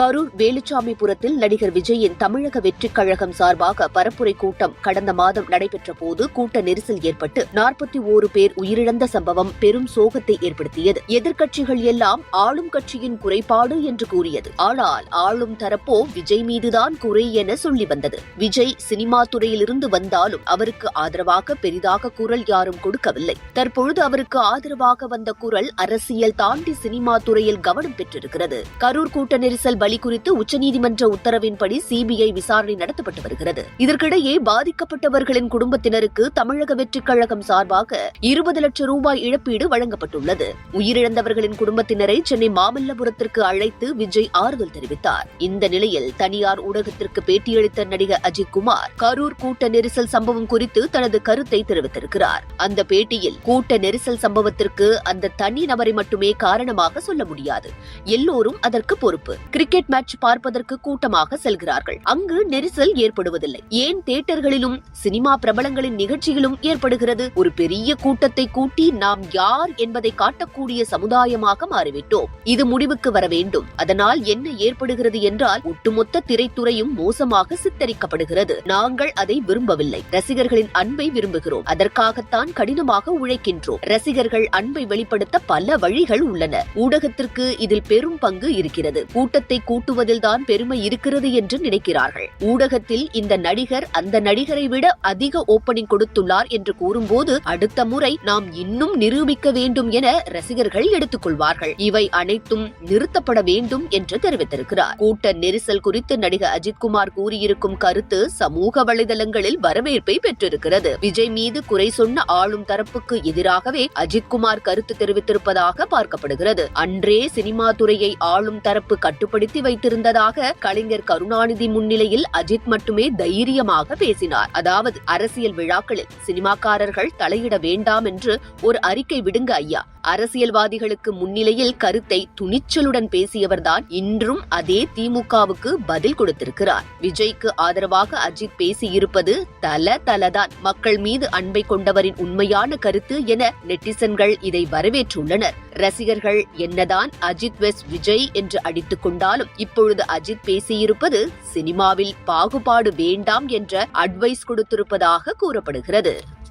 கரூர் வேலுச்சாமிபுரத்தில் நடிகர் விஜயின் தமிழக வெற்றிக் கழகம் சார்பாக பரப்புரை கூட்டம் கடந்த மாதம் நடைபெற்ற போது கூட்ட நெரிசல் ஏற்பட்டு நாற்பத்தி ஓரு பேர் உயிரிழந்த சம்பவம் பெரும் சோகத்தை ஏற்படுத்தியது. எதிர்க்கட்சிகள் எல்லாம் ஆளும் கட்சியின் குறைபாடு என்று கூறியது. ஆனால் ஆளும் தரப்போ விஜய் மீதுதான் குறை என சொல்லி வந்தது. விஜய் சினிமா துறையிலிருந்து வந்தாலும் அவருக்கு ஆதரவாக பெரிதாக குரல் யாரும் கொடுக்கவில்லை. தற்பொழுது அவருக்கு ஆதரவாக வந்த குரல் அரசியல் தாண்டி சினிமா துறையில் கவனம் பெற்றிருக்கிறது. கரூர் கூட்ட நெரிசல் பலி குறித்து உச்சநீதிமன்ற உத்தரவின்படி சிபிஐ விசாரணை நடத்தப்பட்டு வருகிறது. இதற்கிடையே பாதிக்கப்பட்டவர்களின் குடும்பத்தினருக்கு தமிழக வெற்றிக் கழகம் சார்பாக இருபது லட்சம் ரூபாய் இழப்பீடு வழங்கப்பட்டுள்ளது. உயிரிழந்தவர்களின் குடும்பத்தினரை சென்னை மாமல்லபுரத்திற்கு அழைத்து விஜய் ஆறுதல் தெரிவித்தார். இந்த நிலையில் தனியார் ஊடகத்திற்கு பேட்டியளித்த நடிகர் அஜித் குமார் கரூர் கூட்ட நெரிசல் சம்பவம் குறித்து தனது கருத்தை தெரிவித்திருக்கிறார். அந்த பேட்டியில் கூட்ட நெரிசல் சம்பவத்திற்கு அந்த தனி நபரை மட்டுமே காரணமாக சொல்ல முடியாது. எல்லோரும் அதற்கு பொறுப்பு. கிரிக்கெட் கிரிக்கெட் மேட்ச் பார்ப்பதற்கு கூட்டமாக செல்கிறார்கள். அங்கு நெரிசல் ஏற்படுவதில்லை. ஏன் தியேட்டர்களிலும் சினிமா பிரபலங்களின் நிகழ்ச்சியிலும் ஏற்படுகிறது? ஒரு பெரிய கூட்டத்தை கூட்டி நாம் யார் என்பதை காட்டக்கூடிய சமுதாயமாக மாறிவிட்டோம். இது முடிவுக்கு வர வேண்டும். அதனால் என்ன ஏற்படுகிறது என்றால் ஒட்டுமொத்த திரைத்துறையும் மோசமாக சித்தரிக்கப்படுகிறது. நாங்கள் அதை விரும்பவில்லை. ரசிகர்களின் அன்பை விரும்புகிறோம். அதற்காகத்தான் கடினமாக உழைக்கின்றோம். ரசிகர்கள் அன்பை வெளிப்படுத்த பல வழிகள் உள்ளன. ஊடகத்திற்கு இதில் பெரும் பங்கு இருக்கிறது. கூட்டத்தை கூட்டுவதில்தான் பெருமை இருக்கிறது என்று நினைக்கிறார்கள். ஊடகத்தில் இந்த நடிகர் அந்த நடிகரை விட அதிக ஓப்பனிங் கொடுத்துள்ளார் என்று கூறும்போது அடுத்த முறை நாம் இன்னும் நிரூபிக்க வேண்டும் என ரசிகர்கள் எடுத்துக்கொள்வார்கள். இவை அனைத்தும் நிறுத்தப்பட வேண்டும் என்று தெரிவித்திருக்கிறார். கூட்ட நெரிசல் குறித்து நடிகர் அஜித்குமார் கூறியிருக்கும் கருத்து சமூக வலைதளங்களில் வரவேற்பை பெற்றிருக்கிறது. விஜய் மீது குறை சொன்ன ஆளும் தரப்புக்கு எதிராகவே அஜித்குமார் கருத்து தெரிவித்திருப்பதாக பார்க்கப்படுகிறது. அன்றே சினிமா துறையை ஆளும் தரப்பு கட்டுப்படுத்தி வைத்திருந்ததாக கலைஞர் கருணாநிதி முன்னிலையில் அஜித் மட்டுமே தைரியமாக பேசினார். அதாவது அரசியல் விழாக்களில் சினிமாக்காரர்கள் தலையிட வேண்டாம் என்று ஒரு அறிக்கை விடுங்க ஐயா. அரசியல்வாதிகளுக்கு முன்னிலையில் கருத்தை துணிச்சலுடன் பேசியவர்தான் இன்றும் அதே திமுகவுக்கு பதில் கொடுத்திருக்கிறார். விஜய்க்கு ஆதரவாக அஜித் பேசியிருப்பது தல தலதான். மக்கள் மீது அன்பை கொண்டவரின் உண்மையான கருத்து என நெட்டிசன்கள் இதை வரவேற்றுள்ளனர். ரசிகர்கள் என்னதான் அஜித் வெஸ் விஜய் என்று அடித்துக் கொண்டாலும் இப்பொழுது அஜித் பேசியிருப்பது சினிமாவில் பாகுபாடு வேண்டாம் என்ற அட்வைஸ் கொடுத்திருப்பதாக கூறப்படுகிறது.